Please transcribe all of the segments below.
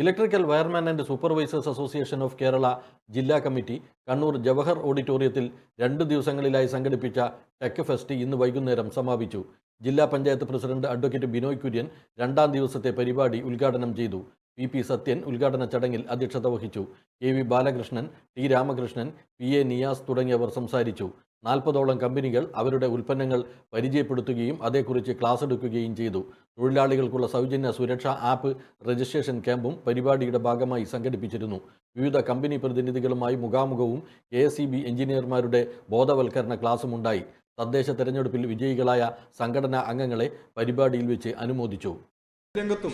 Electrical wireman and supervisors association of Kerala ജില്ലാ committee Kannur Jawahar ഓഡിറ്റോറിയത്തിൽ രണ്ട് ദിവസങ്ങളിലായി സംഘടിപ്പിച്ച ടെക് ഫെസ്റ്റ് ഇന്ന് വൈകുന്നേരം സമാപിച്ചു. ജില്ലാ പഞ്ചായത്ത് പ്രസിഡന്റ് അഡ്വക്കേറ്റ് ബിനോയ് കുര്യൻ രണ്ടാം ദിവസത്തെ പരിപാടി ഉദ്ഘാടനം ചെയ്തു. പി പി സത്യൻ ഉദ്ഘാടന ചടങ്ങിൽ അധ്യക്ഷത വഹിച്ചു. K V Balakrishnan T Ramakrishnan P A Niyas തുടങ്ങിയവർ സംസാരിച്ചു. നാൽപ്പതോളം കമ്പനികൾ അവരുടെ ഉൽപ്പന്നങ്ങൾ പരിചയപ്പെടുത്തുകയും അതേക്കുറിച്ച് ക്ലാസ് എടുക്കുകയും ചെയ്തു. തൊഴിലാളികൾക്കുള്ള സൗജന്യ സുരക്ഷാ ആപ്പ് രജിസ്ട്രേഷൻ ക്യാമ്പും പരിപാടിയുടെ ഭാഗമായി സംഘടിപ്പിച്ചിരുന്നു. വിവിധ കമ്പനി പ്രതിനിധികളുമായി മുഖാമുഖവും കെ എഞ്ചിനീയർമാരുടെ ബോധവൽക്കരണ ക്ലാസും ഉണ്ടായി. തദ്ദേശ തെരഞ്ഞെടുപ്പിൽ വിജയികളായ സംഘടനാ അംഗങ്ങളെ പരിപാടിയിൽ വെച്ച് അനുമോദിച്ചു. രംഗത്തും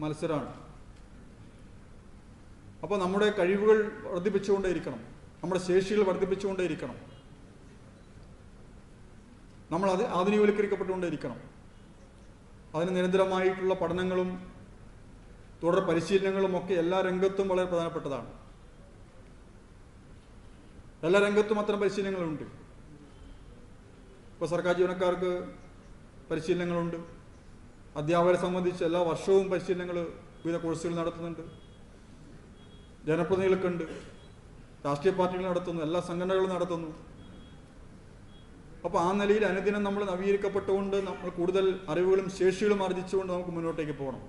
മത്സരമാണ് അപ്പോൾ നമ്മുടെ കഴിവുകൾ വർദ്ധിപ്പിച്ചുകൊണ്ടേയിരിക്കണം. നമ്മുടെ ശേഷികൾ വർദ്ധിപ്പിച്ചുകൊണ്ടേയിരിക്കണം. നമ്മൾ അത് ആധുനികവൽക്കരിക്കപ്പെട്ടുകൊണ്ടേയിരിക്കണം. അതിന് നിരന്തരമായിട്ടുള്ള പഠനങ്ങളും തുടർ പരിശീലനങ്ങളും ഒക്കെ എല്ലാ രംഗത്തും വളരെ പ്രധാനപ്പെട്ടതാണ്. എല്ലാ രംഗത്തും അത്തരം പരിശീലനങ്ങളുണ്ട്. ഇപ്പോൾ സർക്കാർ ജീവനക്കാർക്ക് പരിശീലനങ്ങളുണ്ട്. അധ്യാപകരെ സംബന്ധിച്ച് എല്ലാ വർഷവും പരിശീലനങ്ങൾ വിവിധ കോഴ്സുകൾ നടത്തുന്നുണ്ട്. ജനപ്രതിനിധികൾക്കുണ്ട്. രാഷ്ട്രീയ പാർട്ടികൾ നടത്തുന്നു. എല്ലാ സംഘടനകളും നടത്തുന്നു. അപ്പോൾ ആ നിലയിൽ അനുദിനം നമ്മൾ നവീകരിക്കപ്പെട്ടുകൊണ്ട് നമ്മൾ കൂടുതൽ അറിവുകളും ശേഷികളും ആർജിച്ചുകൊണ്ട് നമുക്ക് മുന്നോട്ടേക്ക് പോകണം.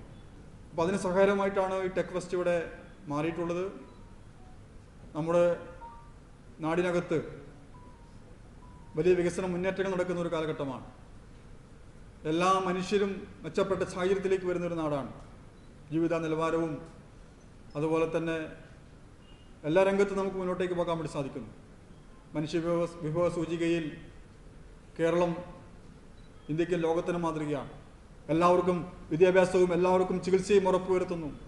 അപ്പോൾ അതിന് സഹായമായിട്ടാണ് ഈ ടെക് ഫെസ്റ്റ് ഇവിടെ മാറിയിട്ടുള്ളത്. നമ്മുടെ നാടിനകത്ത് വലിയ വികസന മുന്നേറ്റങ്ങൾ നടക്കുന്ന ഒരു കാലഘട്ടമാണ്. എല്ലാ മനുഷ്യരും മെച്ചപ്പെട്ട സാഹചര്യത്തിലേക്ക് വരുന്ന ഒരു നാടാണ്. ജീവിത നിലവാരവും അതുപോലെ തന്നെ എല്ലാ രംഗത്തും നമുക്ക് മുന്നോട്ടേക്ക് പോകാൻ വേണ്ടി സാധിക്കുന്നു. മനുഷ്യ വിഭവ വിഭവ സൂചികയിൽ കേരളം ഇന്ത്യയ്ക്ക് ലോകത്തിന് മാതൃകയാണ്. എല്ലാവർക്കും വിദ്യാഭ്യാസവും എല്ലാവർക്കും ചികിത്സയും ഉറപ്പുവരുത്തുന്നു.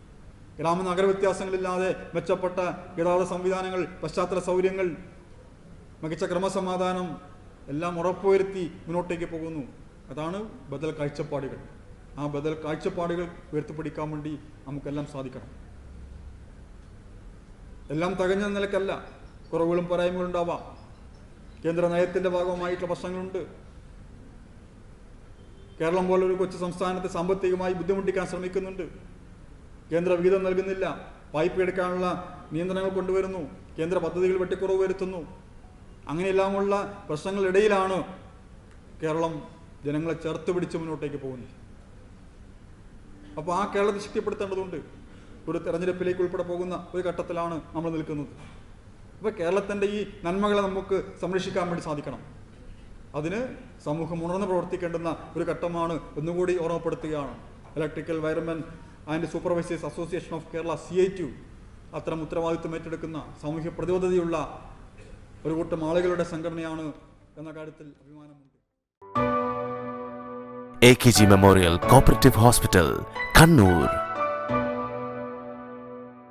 ഗ്രാമ നഗര വ്യത്യാസങ്ങളില്ലാതെ മെച്ചപ്പെട്ട ഗതാഗത സംവിധാനങ്ങൾ പശ്ചാത്തല സൗകര്യങ്ങൾ മികച്ച ക്രമസമാധാനം എല്ലാം ഉറപ്പുവരുത്തി മുന്നോട്ടേക്ക് പോകുന്നു. അതാണ് ബദൽ കാഴ്ചപ്പാടുകൾ. ആ ബദൽ കാഴ്ചപ്പാടുകൾ ഉയർത്തിപ്പിടിക്കാൻ വേണ്ടി നമുക്കെല്ലാം സാധിക്കണം. എല്ലാം തകഞ്ഞ നിലക്കല്ല. കുറവുകളും പോരായ്മകളും ഉണ്ടാവാം. കേന്ദ്ര നയത്തിന്റെ ഭാഗമായിട്ടുള്ള പ്രശ്നങ്ങളുണ്ട്. കേരളം പോലൊരു കൊച്ചു സംസ്ഥാനത്തെ സാമ്പത്തികമായി ബുദ്ധിമുട്ടിക്കാൻ ശ്രമിക്കുന്നുണ്ട്. കേന്ദ്ര വിഹിതം നൽകുന്നില്ല. വായ്പ എടുക്കാനുള്ള നിയന്ത്രണങ്ങൾ കൊണ്ടുവരുന്നു. കേന്ദ്ര പദ്ധതികൾ വെട്ടിക്കുറവ് വരുത്തുന്നു. അങ്ങനെയെല്ലാമുള്ള പ്രശ്നങ്ങളിടയിലാണ് കേരളം ജനങ്ങളെ ചേർത്ത് പിടിച്ച് മുന്നോട്ടേക്ക് പോകുന്നത്. അപ്പോൾ ആ കേരളത്തെ ശക്തിപ്പെടുത്തേണ്ടതുണ്ട്. ഒരു തെരഞ്ഞെടുപ്പിലേക്ക് ഉൾപ്പെടെ പോകുന്ന ഒരു ഘട്ടത്തിലാണ് നമ്മൾ നിൽക്കുന്നത്. അപ്പോൾ കേരളത്തിന്റെ ഈ നന്മകളെ നമുക്ക് സംരക്ഷിക്കാൻ വേണ്ടി സാധിക്കണം. അതിന് സമൂഹം ഉണർന്ന് പ്രവർത്തിക്കേണ്ടുന്ന ഒരു ഘട്ടമാണ് ഒന്നുകൂടി ഓർമ്മപ്പെടുത്തുകയാണ്. Electrical wiremen and supervisors association of Kerala C I T അത്തരം ഉത്തരവാദിത്വം ഏറ്റെടുക്കുന്ന സാമൂഹ്യ പ്രതിബദ്ധതയുള്ള ഒരു കൂട്ടം ആളുകളുടെ സംഘടനയാണ് എന്ന കാര്യത്തിൽ അഭിമാനമുണ്ട്. A K G memorial cooperative hospital Kannur